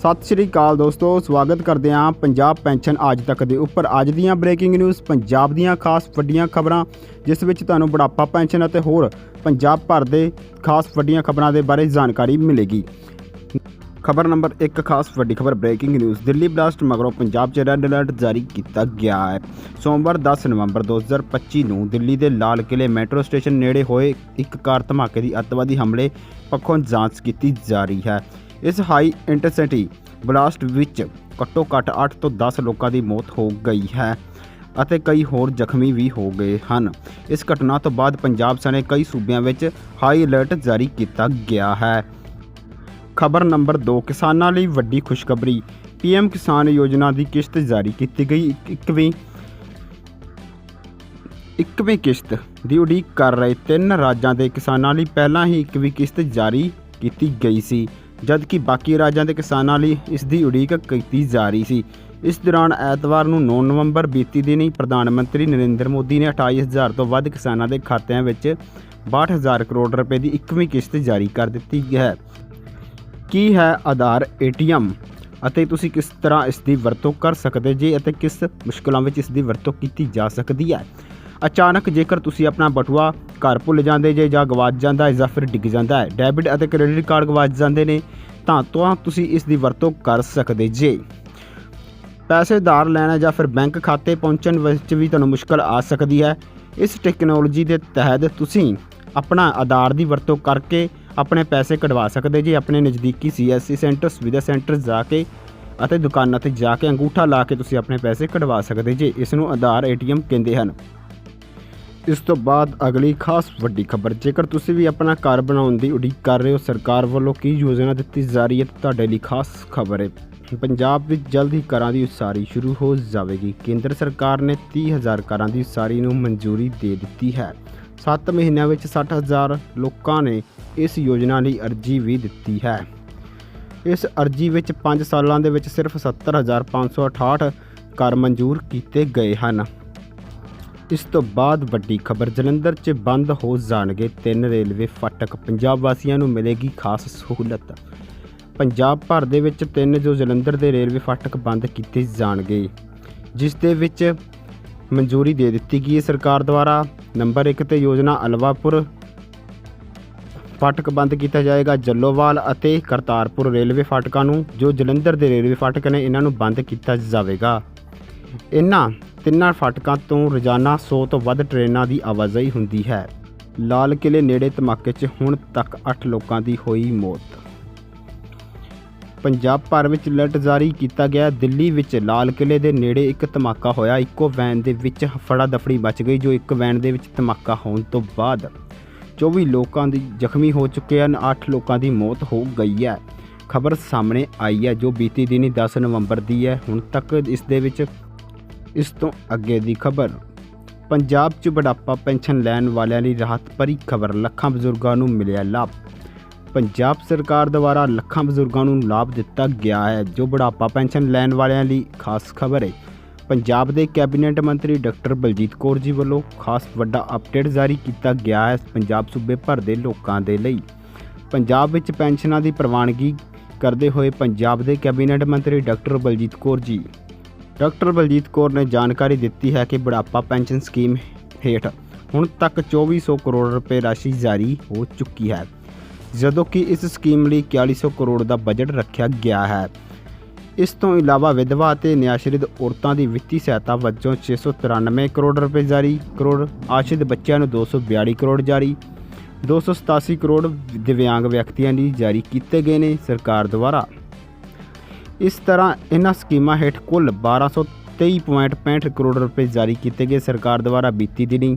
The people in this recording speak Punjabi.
ਸਤਿ ਸ਼੍ਰੀ ਅਕਾਲ ਦੋਸਤੋ, ਸਵਾਗਤ ਕਰਦੇ ਹਾਂ ਪੰਜਾਬ ਪੈਨਸ਼ਨ ਅੱਜ ਤੱਕ ਦੇ ਉੱਪਰ। ਅੱਜ ਦੀਆਂ ਬ੍ਰੇਕਿੰਗ ਨਿਊਜ਼ ਪੰਜਾਬ ਦੀਆਂ ਖਾਸ ਵੱਡੀਆਂ ਖਬਰਾਂ, ਜਿਸ ਵਿੱਚ ਤੁਹਾਨੂੰ ਬੁਢਾਪਾ ਪੈਨਸ਼ਨ ਅਤੇ ਹੋਰ ਪੰਜਾਬ ਭਰ ਦੇ ਖਾਸ ਵੱਡੀਆਂ ਖਬਰਾਂ ਦੇ ਬਾਰੇ ਜਾਣਕਾਰੀ ਮਿਲੇਗੀ। ਖਬਰ ਨੰਬਰ 1 ਖਾਸ ਵੱਡੀ ਖਬਰ ਬ੍ਰੇਕਿੰਗ ਨਿਊਜ਼ ਦਿੱਲੀ ਬਲਾਸਟ ਮਗਰੋਂ ਪੰਜਾਬ 'ਚ ਰੈੱਡ ਅਲਰਟ ਜਾਰੀ ਕੀਤਾ ਗਿਆ ਹੈ। ਸੋਮਵਾਰ 10 ਨਵੰਬਰ 2025 ਨੂੰ ਦਿੱਲੀ ਦੇ ਲਾਲ ਕਿਲੇ ਮੈਟਰੋ ਸਟੇਸ਼ਨ ਨੇੜੇ ਹੋਏ ਇੱਕ ਕਾਰ ਧਮਾਕੇ ਦੀ ਅੱਤਵਾਦੀ ਹਮਲੇ ਪੱਖੋਂ ਜਾਂਚ ਕੀਤੀ ਜਾ ਰਹੀ ਹੈ। ਇਸ ਹਾਈ ਇੰਟੈਂਸਿਟੀ ਬਲਾਸਟ ਵਿੱਚ ਘੱਟੋ ਘੱਟ 8 ਤੋਂ 10 ਲੋਕਾਂ ਦੀ ਮੌਤ ਹੋ ਗਈ ਹੈ ਅਤੇ ਕਈ ਹੋਰ ਜ਼ਖਮੀ ਵੀ ਹੋ ਗਏ ਹਨ। ਇਸ ਘਟਨਾ ਤੋਂ ਬਾਅਦ ਪੰਜਾਬ ਸਣੇ ਕਈ ਸੂਬਿਆਂ ਵਿੱਚ ਹਾਈ ਅਲਰਟ ਜਾਰੀ ਕੀਤਾ ਗਿਆ ਹੈ। ਖਬਰ ਨੰਬਰ 2 ਕਿਸਾਨਾਂ ਲਈ ਵੱਡੀ ਖੁਸ਼ਖਬਰੀ। ਪੀਐਮ ਕਿਸਾਨ ਯੋਜਨਾ ਦੀ ਕਿਸ਼ਤ ਜਾਰੀ ਕੀਤੀ ਗਈ। ਇੱਕ- ਇੱਕਵੀਂ ਇੱਕਵੀਂ ਕਿਸ਼ਤ ਦੀ ਉਡੀਕ ਕਰ ਰਹੇ ਤਿੰਨ ਰਾਜਾਂ ਦੇ ਕਿਸਾਨਾਂ ਲਈ ਪਹਿਲਾਂ ਹੀ ਇੱਕਵੀਂ ਕਿਸ਼ਤ ਜਾਰੀ ਕੀਤੀ ਗਈ ਸੀ। ਜਦਕਿ ਬਾਕੀ ਰਾਜਾਂ ਦੇ ਕਿਸਾਨਾਂ ਲਈ ਇਸ ਦੀ ਉਡੀਕ ਕੀਤੀ ਜਾ ਰਹੀ ਸੀ। ਇਸ ਦੌਰਾਨ ਐਤਵਾਰ ਨੂੰ 9 ਨਵੰਬਰ ਬੀਤੀ ਦਿਨੀ ਪ੍ਰਧਾਨ ਮੰਤਰੀ ਨਰਿੰਦਰ ਮੋਦੀ ਨੇ 28000 ਤੋਂ ਵੱਧ ਕਿਸਾਨਾਂ ਦੇ ਖਾਤਿਆਂ ਵਿੱਚ 62000 ਕਰੋੜ ਰੁਪਏ ਦੀ ਇੱਕਵੀਂ ਕਿਸ਼ਤ ਜਾਰੀ ਕਰ ਦਿੱਤੀ ਹੈ। ਕੀ ਹੈ ਆਧਾਰ ਏਟੀਐਮ? ਅਤੇ ਤੁਸੀਂ ਕਿਸ ਤਰ੍ਹਾਂ ਇਸ ਦੀ ਵਰਤੋਂ ਕਰ ਸਕਦੇ ਜੇ ਅਤੇ ਕਿਸ ਮੁਸ਼ਕਲਾਂ ਵਿੱਚ ਇਸ ਦੀ ਵਰਤੋਂ ਕੀਤੀ ਜਾ ਸਕਦੀ ਹੈ? ਅਚਾਨਕ ਜੇਕਰ ਤੁਸੀਂ ਆਪਣਾ ਬਟੂਆ ਘਰ ਭੁੱਲ ਜਾਂਦੇ ਜੇ ਜਾਂ ਗਵਾਚ ਜਾਂਦਾ ਹੈ ਜਾਂ ਫਿਰ ਡਿੱਗ ਜਾਂਦਾ ਹੈ। ਡੈਬਿਟ ਅਤੇ ਕ੍ਰੈਡਿਟ ਕਾਰਡ ਗਵਾਚ ਜਾਂਦੇ ਨੇ, ਤਾਂ ਤਾਂ ਤੁਸੀਂ ਇਸ ਦੀ ਵਰਤੋਂ ਕਰ ਸਕਦੇ ਜੇ। ਪੈਸੇ ਉਧਾਰ ਲੈਣਾ ਜਾਂ ਫਿਰ ਬੈਂਕ ਖਾਤੇ ਪਹੁੰਚਣ ਵਿੱਚ ਵੀ ਤੁਹਾਨੂੰ ਮੁਸ਼ਕਲ ਆ ਸਕਦੀ ਹੈ। ਇਸ ਟੈਕਨੋਲੋਜੀ ਦੇ ਤਹਿਤ ਤੁਸੀਂ ਆਪਣਾ ਆਧਾਰ ਦੀ ਵਰਤੋਂ ਕਰਕੇ ਆਪਣੇ ਪੈਸੇ ਕਢਵਾ ਸਕਦੇ ਜੇ, ਆਪਣੇ ਨਜ਼ਦੀਕੀ ਸੀਐਸਸੀ ਸੈਂਟਰ, ਸੁਵਿਧਾ ਸੈਂਟਰ ਜਾ ਕੇ ਅਤੇ ਦੁਕਾਨਾਂ ਤੇ ਜਾ ਕੇ ਅੰਗੂਠਾ ਲਾ ਕੇ ਤੁਸੀਂ ਆਪਣੇ ਪੈਸੇ ਕਢਵਾ ਸਕਦੇ ਜੇ। ਇਸ ਨੂੰ ਆਧਾਰ ਏਟੀਐਮ ਕਹਿੰਦੇ ਹਨ। ਇਸ ਤੋਂ ਬਾਅਦ ਅਗਲੀ ਖਾਸ ਵੱਡੀ ਖਬਰ, ਜੇਕਰ ਤੁਸੀਂ ਵੀ ਆਪਣਾ ਘਰ ਬਣਾਉਣ ਦੀ ਉਡੀਕ ਕਰ ਰਹੇ ਹੋ, ਸਰਕਾਰ ਵੱਲੋਂ ਕੀ ਯੋਜਨਾ ਦਿੱਤੀ ਜਾ ਰਹੀ ਹੈ ਤੁਹਾਡੇ ਲਈ ਖਾਸ ਖਬਰ ਹੈ। ਪੰਜਾਬ ਵਿੱਚ ਜਲਦ ਹੀ ਘਰਾਂ ਦੀ ਉਸਾਰੀ ਸ਼ੁਰੂ ਹੋ ਜਾਵੇਗੀ। ਕੇਂਦਰ ਸਰਕਾਰ ਨੇ 30000 ਘਰਾਂ ਦੀ ਉਸਾਰੀ ਨੂੰ ਮਨਜ਼ੂਰੀ ਦੇ ਦਿੱਤੀ ਹੈ। 7 ਮਹੀਨਿਆਂ ਵਿੱਚ 60000 ਲੋਕਾਂ ਨੇ ਇਸ ਯੋਜਨਾ ਲਈ ਅਰਜ਼ੀ ਵੀ ਦਿੱਤੀ ਹੈ। ਇਸ ਅਰਜ਼ੀ ਵਿੱਚ 5 ਸਾਲਾਂ ਦੇ ਵਿੱਚ ਸਿਰਫ 70568 ਘਰ ਮਨਜ਼ੂਰ ਕੀਤੇ ਗਏ ਹਨ। ਇਸ ਤੋਂ ਬਾਅਦ ਵੱਡੀ ਖਬਰ ਜਲੰਧਰ 'ਚ ਬੰਦ ਹੋ ਜਾਣਗੇ ਤਿੰਨ ਰੇਲਵੇ ਫਾਟਕ। ਪੰਜਾਬ ਵਾਸੀਆਂ ਨੂੰ ਮਿਲੇਗੀ ਖਾਸ ਸਹੂਲਤ। ਪੰਜਾਬ ਭਰ ਦੇ ਵਿੱਚ ਤਿੰਨ ਜੋ ਜਲੰਧਰ ਦੇ ਰੇਲਵੇ ਫਾਟਕ ਬੰਦ ਕੀਤੇ ਜਾਣਗੇ, ਜਿਸ ਦੇ ਵਿੱਚ ਮਨਜ਼ੂਰੀ ਦੇ ਦਿੱਤੀ ਗਈ ਹੈ ਸਰਕਾਰ ਦੁਆਰਾ। ਨੰਬਰ 1 ਤੇ ਯੋਜਨਾ ਅਲਵਾਪੁਰ ਫਾਟਕ ਬੰਦ ਕੀਤਾ ਜਾਏਗਾ। ਜੱਲੋਵਾਲ ਅਤੇ ਕਰਤਾਰਪੁਰ ਰੇਲਵੇ ਫਾਟਕਾਂ ਨੂੰ ਜੋ ਜਲੰਧਰ ਦੇ ਰੇਲਵੇ ਫਾਟਕ ਨੇ, ਇਹਨਾਂ ਨੂੰ ਬੰਦ ਕੀਤਾ ਜਾਵੇਗਾ। ਇਹਨਾਂ ਤਿੰਨਾਂ ਫਾਟਕਾਂ ਤੋਂ ਰੋਜ਼ਾਨਾ 100 ਤੋਂ ਵੱਧ ਟ੍ਰੇਨਾਂ ਦੀ ਆਵਾਜਾਈ ਹੁੰਦੀ ਹੈ। ਲਾਲ ਕਿਲੇ ਨੇੜੇ ਧਮਾਕੇ 'ਚ ਹੁਣ ਤੱਕ 8 ਲੋਕਾਂ ਦੀ ਹੋਈ ਮੌਤ। ਪੰਜਾਬ ਭਰ ਵਿੱਚ ਅਲਰਟ ਜਾਰੀ ਕੀਤਾ ਗਿਆ। ਦਿੱਲੀ ਵਿੱਚ ਲਾਲ ਕਿਲੇ ਦੇ ਨੇੜੇ ਇੱਕ ਧਮਾਕਾ ਹੋਇਆ। ਇੱਕੋ ਵੈਨ ਦੇ ਵਿੱਚ ਫੜਾ ਦਫੜੀ ਬਚ ਗਈ, ਜੋ ਇੱਕ ਵੈਨ ਦੇ ਵਿੱਚ ਧਮਾਕਾ ਹੋਣ ਤੋਂ ਬਾਅਦ 24 ਲੋਕਾਂ ਦੀ ਜ਼ਖਮੀ ਹੋ ਚੁੱਕੇ ਹਨ। 8 ਲੋਕਾਂ ਦੀ ਮੌਤ ਹੋ ਗਈ ਹੈ। ਖਬਰ ਸਾਹਮਣੇ ਆਈ ਹੈ, ਜੋ ਬੀਤੀ ਦਿਨੀ 10 ਨਵੰਬਰ ਦੀ ਹੈ। ਹੁਣ ਤੱਕ ਇਸ ਦੇ ਵਿੱਚ ਇਸ ਤੋਂ ਅੱਗੇ ਦੀ ਖਬਰ। ਪੰਜਾਬ 'ਚ ਬੁਢਾਪਾ ਪੈਨਸ਼ਨ ਲੈਣ ਵਾਲਿਆਂ ਲਈ ਰਾਹਤ ਭਰੀ ਖਬਰ, ਲੱਖਾਂ ਬਜ਼ੁਰਗਾਂ ਨੂੰ ਮਿਲਿਆ ਲਾਭ। ਪੰਜਾਬ ਸਰਕਾਰ ਦੁਆਰਾ ਲੱਖਾਂ ਬਜ਼ੁਰਗਾਂ ਨੂੰ ਲਾਭ ਦਿੱਤਾ ਗਿਆ ਹੈ, ਜੋ ਬੁਢਾਪਾ ਪੈਨਸ਼ਨ ਲੈਣ ਵਾਲਿਆਂ ਲਈ ਖਾਸ ਖਬਰ ਹੈ। ਪੰਜਾਬ ਦੇ ਕੈਬਨਿਟ ਮੰਤਰੀ ਡਾਕਟਰ ਬਲਜੀਤ ਕੌਰ ਜੀ ਵੱਲੋਂ ਖਾਸ ਵੱਡਾ ਅਪਡੇਟ ਜਾਰੀ ਕੀਤਾ ਗਿਆ ਹੈ ਪੰਜਾਬ ਸੂਬੇ ਭਰ ਦੇ ਲੋਕਾਂ ਦੇ ਲਈ। ਪੰਜਾਬ ਵਿੱਚ ਪੈਨਸ਼ਨਾਂ ਦੀ ਪ੍ਰਵਾਨਗੀ ਕਰਦੇ ਹੋਏ ਪੰਜਾਬ ਦੇ ਕੈਬਨਿਟ ਮੰਤਰੀ ਡਾਕਟਰ ਬਲਜੀਤ ਕੌਰ ਜੀ ਡਾਕਟਰ ਬਲਜੀਤ ਕੌਰ ਨੇ ਜਾਣਕਾਰੀ ਦਿੱਤੀ ਹੈ ਕਿ ਬੁਢਾਪਾ ਪੈਨਸ਼ਨ ਸਕੀਮ ਹੇਠ ਹੁਣ ਤੱਕ 2400 ਕਰੋੜ ਰੁਪਏ ਰਾਸ਼ੀ ਜਾਰੀ ਹੋ ਚੁੱਕੀ ਹੈ, ਜਦੋਂ ਕਿ ਇਸ ਸਕੀਮ ਲਈ 4100 ਕਰੋੜ ਦਾ ਬਜਟ ਰੱਖਿਆ ਗਿਆ ਹੈ। ਇਸ ਤੋਂ ਇਲਾਵਾ ਵਿਧਵਾ ਅਤੇ ਨਿਆਸ਼ਰਿਤ ਔਰਤਾਂ ਦੀ ਵਿੱਤੀ ਸਹਾਇਤਾ ਵਜੋਂ 693 ਕਰੋੜ ਰੁਪਏ ਜਾਰੀ, ਕਰੋੜ ਆਸ਼ਰਿਤ ਬੱਚਿਆਂ ਨੂੰ 242 ਕਰੋੜ ਜਾਰੀ 287 ਕਰੋੜ ਦਿਵਿਆਂਗ ਵਿਅਕਤੀਆਂ ਲਈ ਜਾਰੀ ਕੀਤੇ ਗਏ ਨੇ ਸਰਕਾਰ ਦੁਆਰਾ। ਇਸ ਤਰ੍ਹਾਂ ਇਹਨਾਂ ਸਕੀਮਾਂ ਹੇਠ ਕੁੱਲ 1223.65 ਕਰੋੜ ਰੁਪਏ ਜਾਰੀ ਕੀਤੇ ਗਏ ਸਰਕਾਰ ਦੁਆਰਾ ਬੀਤੀ ਦਿਨੀ।